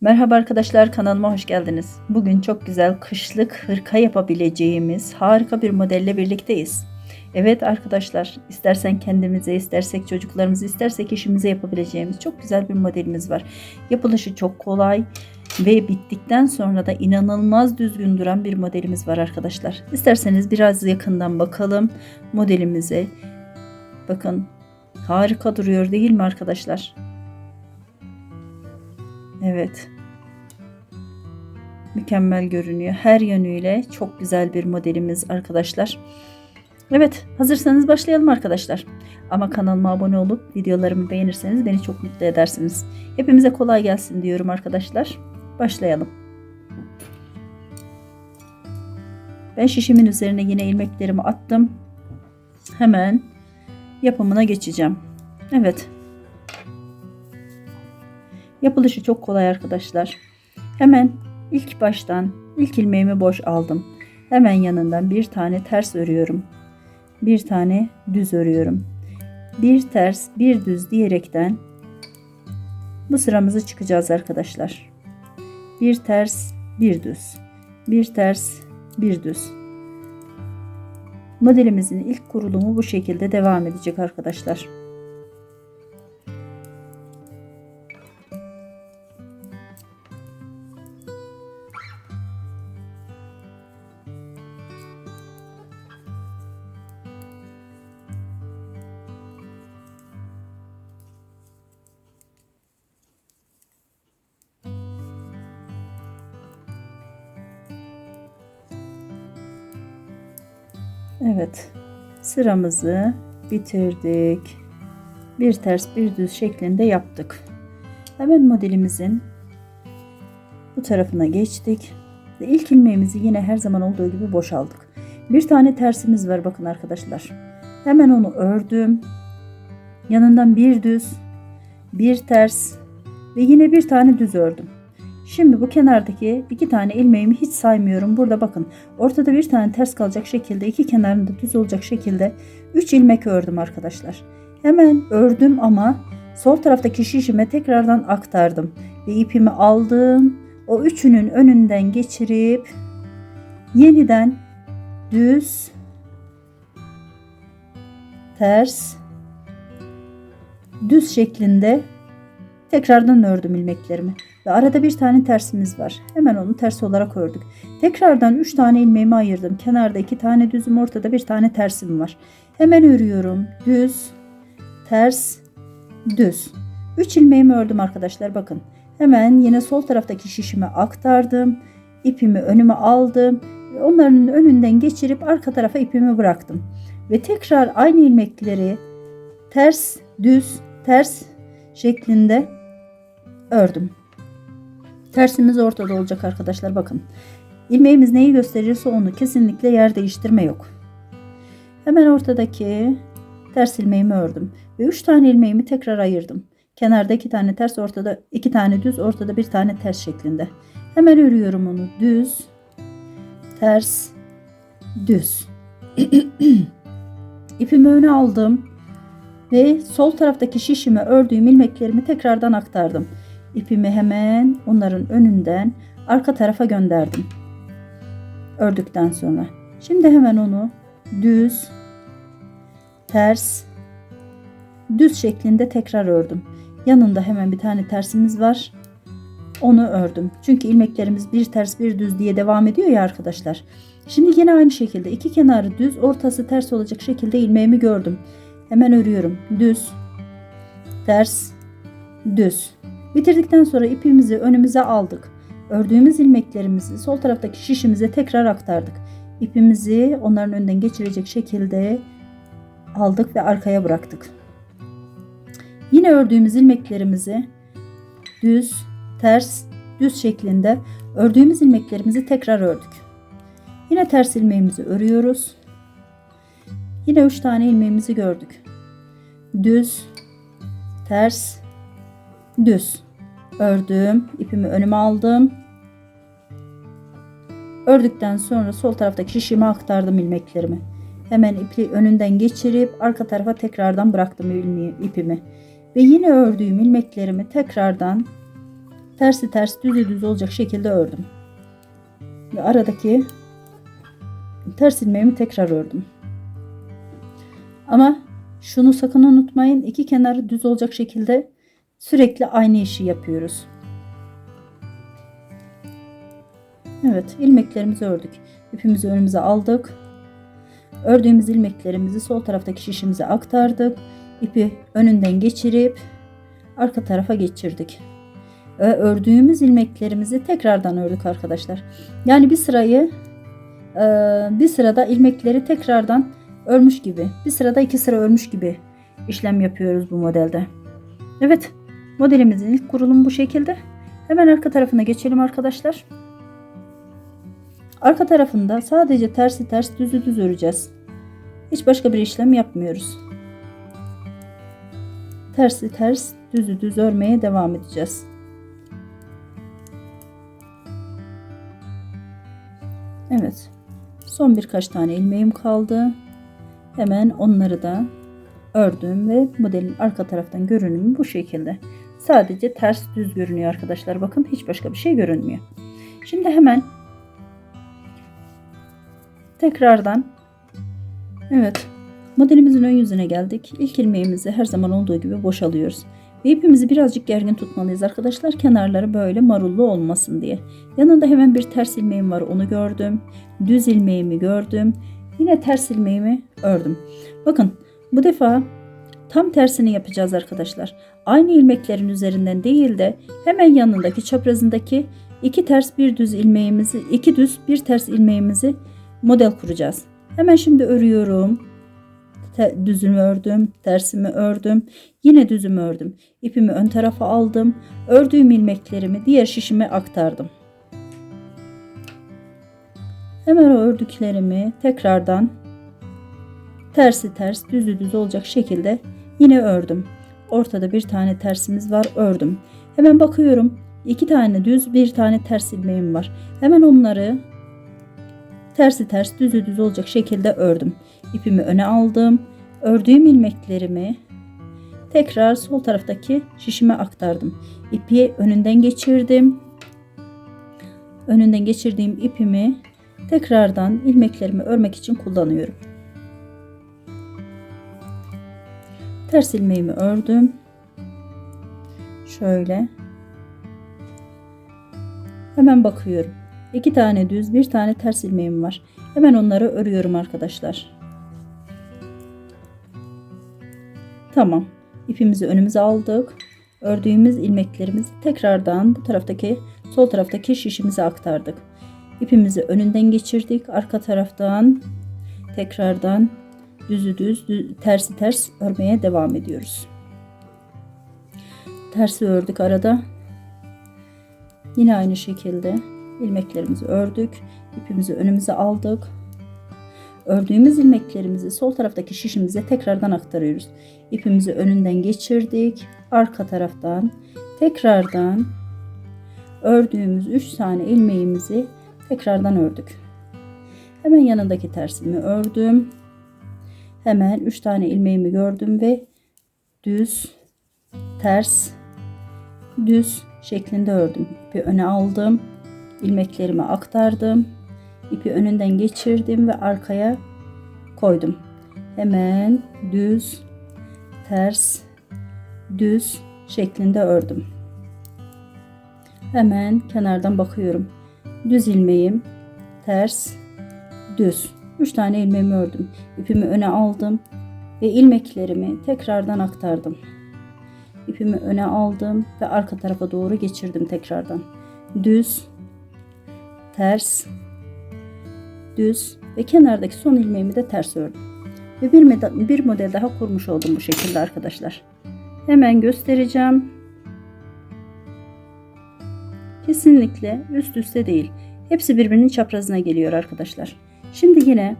Merhaba arkadaşlar kanalıma hoş geldiniz. Bugün çok güzel kışlık hırka yapabileceğimiz harika bir modelle birlikteyiz. Evet arkadaşlar istersen kendimize istersek çocuklarımızı istersek işimize yapabileceğimiz çok güzel bir modelimiz var. Yapılışı çok kolay ve bittikten sonra da inanılmaz düzgün duran bir modelimiz var arkadaşlar. İsterseniz biraz yakından bakalım modelimize. Bakın harika duruyor değil mi arkadaşlar? Evet. Mükemmel görünüyor. Her yönüyle çok güzel bir modelimiz arkadaşlar. Evet, hazırsanız başlayalım arkadaşlar. Ama kanalıma abone olup videolarımı beğenirseniz beni çok mutlu edersiniz. Hepimize kolay gelsin diyorum arkadaşlar. Başlayalım. Ben şişimin üzerine yine ilmeklerimi attım. Hemen yapımına geçeceğim. Evet. Yapılışı çok kolay arkadaşlar. Hemen ilk baştan ilk ilmeğimi boş aldım. Hemen yanından bir tane ters örüyorum. Bir tane düz örüyorum. Bir ters, bir düz diyerekten bu sıramızı çıkacağız arkadaşlar. Bir ters, bir düz. Bir ters, bir düz. Modelimizin ilk kurulumu bu şekilde devam edecek arkadaşlar. Evet. Sıramızı bitirdik. Bir ters bir düz şeklinde yaptık. Hemen modelimizin bu tarafına geçtik. Ve ilk ilmeğimizi yine her zaman olduğu gibi boşaldık. Bir tane tersimiz var bakın arkadaşlar. Hemen onu ördüm. Yanından bir düz, bir ters ve yine bir tane düz ördüm. Şimdi bu kenardaki iki tane ilmeğimi hiç saymıyorum. Burada bakın ortada bir tane ters kalacak şekilde iki kenarında düz olacak şekilde 3 ilmek ördüm arkadaşlar. Hemen ördüm ama sol taraftaki şişime tekrardan aktardım. Ve ipimi aldım. O üçünün önünden geçirip yeniden düz ters düz şeklinde tekrardan ördüm ilmeklerimi. Ve arada bir tane tersimiz var. Hemen onu ters olarak ördük. Tekrardan 3 tane ilmeğimi ayırdım. Kenarda 2 tane düzüm ortada bir tane tersim var. Hemen örüyorum. Düz, ters, düz. 3 ilmeğimi ördüm arkadaşlar bakın. Hemen yine sol taraftaki şişime aktardım. İpimi önüme aldım. Onların önünden geçirip arka tarafa ipimi bıraktım. Ve tekrar aynı ilmekleri ters, düz, ters şeklinde ördüm. Tersimiz ortada olacak arkadaşlar bakın. İlmeğimiz neyi gösterirse onu kesinlikle yer değiştirme yok. Hemen ortadaki ters ilmeğimi ördüm. Ve 3 tane ilmeğimi tekrar ayırdım. Kenarda 2 tane ters ortada 2 tane düz ortada bir tane ters şeklinde. Hemen örüyorum onu düz ters düz. İpimi öne aldım ve sol taraftaki şişime ördüğüm ilmeklerimi tekrardan aktardım. İpimi hemen onların önünden arka tarafa gönderdim. Ördükten sonra. Şimdi hemen onu düz, ters, düz şeklinde tekrar ördüm. Yanında hemen bir tane tersimiz var. Onu ördüm. Çünkü ilmeklerimiz bir ters bir düz diye devam ediyor ya arkadaşlar. Şimdi yine aynı şekilde iki kenarı düz, ortası ters olacak şekilde ilmeğimi gördüm. Hemen örüyorum. Düz, ters, düz. Bitirdikten sonra ipimizi önümüze aldık. Ördüğümüz ilmeklerimizi sol taraftaki şişimize tekrar aktardık. İpimizi onların önden geçirecek şekilde aldık ve arkaya bıraktık. Yine ördüğümüz ilmeklerimizi düz, ters, düz şeklinde ördüğümüz ilmeklerimizi tekrar ördük. Yine ters ilmeğimizi örüyoruz. Yine 3 tane ilmeğimizi gördük. Düz, ters, düz. Ördüm. ipimi önüme aldım. Ördükten sonra sol taraftaki şişime aktardım ilmeklerimi. Hemen ipi önünden geçirip arka tarafa tekrardan bıraktım ipimi. Ve yine ördüğüm ilmeklerimi tekrardan tersi ters düzü düz olacak şekilde ördüm. Ve aradaki ters ilmeğimi tekrar ördüm. Ama şunu sakın unutmayın. iki kenarı düz olacak şekilde sürekli aynı işi yapıyoruz. Evet ilmeklerimizi ördük. İpimizi önümüze aldık. Ördüğümüz ilmeklerimizi sol taraftaki şişimize aktardık. İpi önünden geçirip arka tarafa geçirdik. Ve ördüğümüz ilmeklerimizi tekrardan ördük arkadaşlar. Yani bir sırayı e, bir sırada ilmekleri tekrardan örmüş gibi. Bir sırada iki sıra örmüş gibi işlem yapıyoruz bu modelde. Evet modelimizin ilk kurulumu bu şekilde. Hemen arka tarafına geçelim arkadaşlar. Arka tarafında sadece tersi ters düzü düz öreceğiz. Hiç başka bir işlem yapmıyoruz. Tersi ters düzü düz örmeye devam edeceğiz. Evet. Son birkaç tane ilmeğim kaldı. Hemen onları da ördüm ve modelin arka taraftan görünümü bu şekilde. Sadece ters düz görünüyor arkadaşlar. Bakın hiç başka bir şey görünmüyor. Şimdi hemen tekrardan evet modelimizin ön yüzüne geldik. İlk ilmeğimizi her zaman olduğu gibi boşalıyoruz. Ve ipimizi birazcık gergin tutmalıyız arkadaşlar. Kenarları böyle marullu olmasın diye. Yanında hemen bir ters ilmeğim var onu gördüm. Düz ilmeğimi gördüm. Yine ters ilmeğimi ördüm. Bakın bu defa tam tersini yapacağız arkadaşlar. Aynı ilmeklerin üzerinden değil de hemen yanındaki çaprazındaki iki ters bir düz ilmeğimizi, iki düz bir ters ilmeğimizi model kuracağız. Hemen şimdi örüyorum. Düzümü ördüm, tersimi ördüm. Yine düzümü ördüm. İpimi ön tarafa aldım. Ördüğüm ilmeklerimi diğer şişime aktardım. Hemen ördüklerimi tekrardan tersi ters düzü düz olacak şekilde yine ördüm. Ortada bir tane tersimiz var ördüm. Hemen bakıyorum iki tane düz bir tane ters ilmeğim var. Hemen onları tersi ters düzü düz olacak şekilde ördüm. İpimi öne aldım. Ördüğüm ilmeklerimi tekrar sol taraftaki şişime aktardım. İpi önünden geçirdim. Önünden geçirdiğim ipimi tekrardan ilmeklerimi örmek için kullanıyorum. Ters ilmeğimi ördüm. Şöyle. Hemen bakıyorum. İki tane düz, bir tane ters ilmeğim var. Hemen onları örüyorum arkadaşlar. Tamam. İpimizi önümüze aldık. Ördüğümüz ilmeklerimizi tekrardan bu taraftaki sol taraftaki şişimize aktardık. İpimizi önünden geçirdik. Arka taraftan tekrardan düzü düz, düz tersi ters örmeye devam ediyoruz. Tersi ördük arada. Yine aynı şekilde ilmeklerimizi ördük. İpimizi önümüze aldık. Ördüğümüz ilmeklerimizi sol taraftaki şişimize tekrardan aktarıyoruz. İpimizi önünden geçirdik. Arka taraftan tekrardan ördüğümüz 3 tane ilmeğimizi tekrardan ördük. Hemen yanındaki tersimi ördüm. Hemen 3 tane ilmeğimi gördüm ve düz, ters, düz şeklinde ördüm. İpi öne aldım. ilmeklerimi aktardım. İpi önünden geçirdim ve arkaya koydum. Hemen düz, ters, düz şeklinde ördüm. Hemen kenardan bakıyorum. Düz ilmeğim, ters, düz. 3 tane ilmeğimi ördüm. İpimi öne aldım ve ilmeklerimi tekrardan aktardım. İpimi öne aldım ve arka tarafa doğru geçirdim tekrardan. Düz, ters, düz ve kenardaki son ilmeğimi de ters ördüm. Ve bir, bir model daha kurmuş oldum bu şekilde arkadaşlar. Hemen göstereceğim. Kesinlikle üst üste değil. Hepsi birbirinin çaprazına geliyor arkadaşlar. Şimdi yine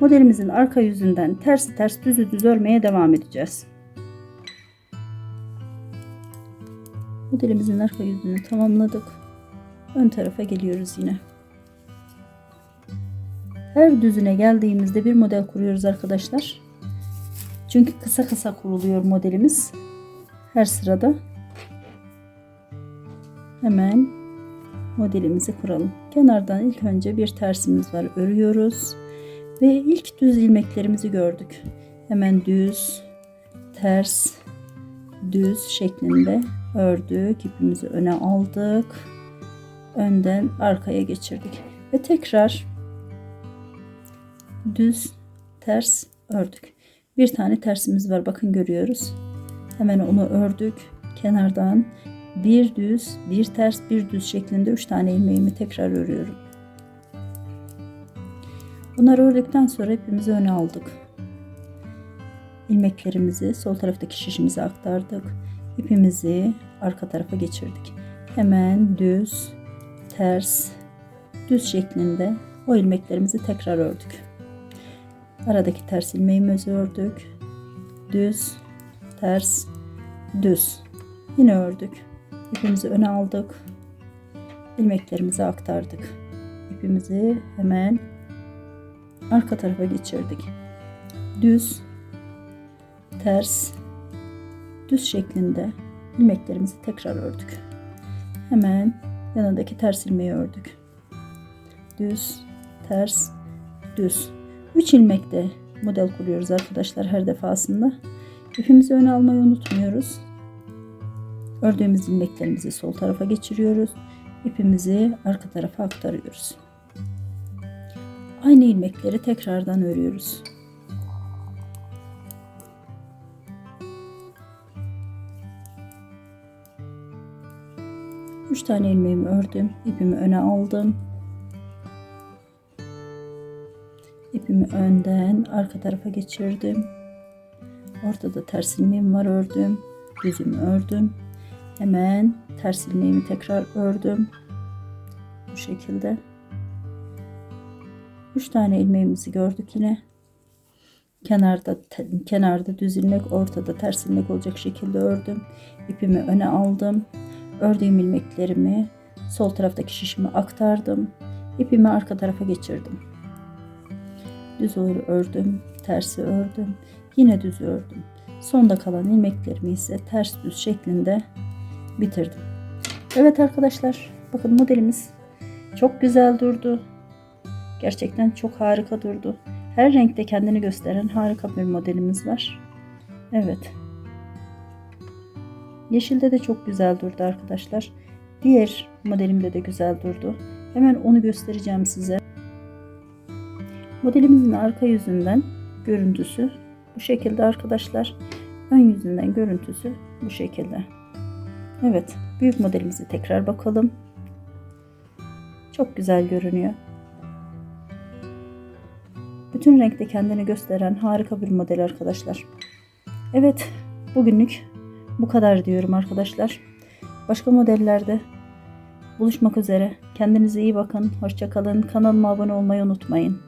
modelimizin arka yüzünden tersi ters düzü düz örmeye devam edeceğiz. Modelimizin arka yüzünü tamamladık. Ön tarafa geliyoruz yine. Her düzüne geldiğimizde bir model kuruyoruz arkadaşlar. Çünkü kısa kısa kuruluyor modelimiz. Her sırada. hemen modelimizi kuralım. Kenardan ilk önce bir tersimiz var. Örüyoruz. Ve ilk düz ilmeklerimizi gördük. Hemen düz, ters, düz şeklinde ördük. İpimizi öne aldık. Önden arkaya geçirdik. Ve tekrar düz, ters ördük. Bir tane tersimiz var. Bakın görüyoruz. Hemen onu ördük. Kenardan bir düz, bir ters, bir düz şeklinde 3 tane ilmeğimi tekrar örüyorum. Bunları ördükten sonra ipimizi öne aldık. İlmeklerimizi sol taraftaki şişimize aktardık. İpimizi arka tarafa geçirdik. Hemen düz, ters, düz şeklinde o ilmeklerimizi tekrar ördük. Aradaki ters ilmeğimizi ördük. Düz, ters, düz. Yine ördük. İpimizi öne aldık. ilmeklerimizi aktardık. İpimizi hemen arka tarafa geçirdik. Düz, ters, düz şeklinde ilmeklerimizi tekrar ördük. Hemen yanındaki ters ilmeği ördük. Düz, ters, düz. 3 ilmekte model kuruyoruz arkadaşlar her defasında. İpimizi öne almayı unutmuyoruz. Ördüğümüz ilmeklerimizi sol tarafa geçiriyoruz. İpimizi arka tarafa aktarıyoruz. Aynı ilmekleri tekrardan örüyoruz. Üç tane ilmeğimi ördüm. İpimi öne aldım. İpimi önden arka tarafa geçirdim. Ortada ters ilmeğim var ördüm. Düzümü ördüm. Hemen ters ilmeğimi tekrar ördüm. Bu şekilde. 3 tane ilmeğimizi gördük yine. Kenarda kenarda düz ilmek, ortada ters ilmek olacak şekilde ördüm. İpimi öne aldım. Ördüğüm ilmeklerimi sol taraftaki şişime aktardım. İpimi arka tarafa geçirdim. Düz ördüm, tersi ördüm. Yine düz ördüm. Sonda kalan ilmeklerimi ise ters düz şeklinde bitirdim. Evet arkadaşlar bakın modelimiz çok güzel durdu. Gerçekten çok harika durdu. Her renkte kendini gösteren harika bir modelimiz var. Evet. Yeşilde de çok güzel durdu arkadaşlar. Diğer modelimde de güzel durdu. Hemen onu göstereceğim size. Modelimizin arka yüzünden görüntüsü bu şekilde arkadaşlar. Ön yüzünden görüntüsü bu şekilde. Evet, büyük modelimizi tekrar bakalım. Çok güzel görünüyor. Bütün renkte kendini gösteren harika bir model arkadaşlar. Evet, bugünlük bu kadar diyorum arkadaşlar. Başka modellerde buluşmak üzere. Kendinize iyi bakın. Hoşçakalın. Kanalıma abone olmayı unutmayın.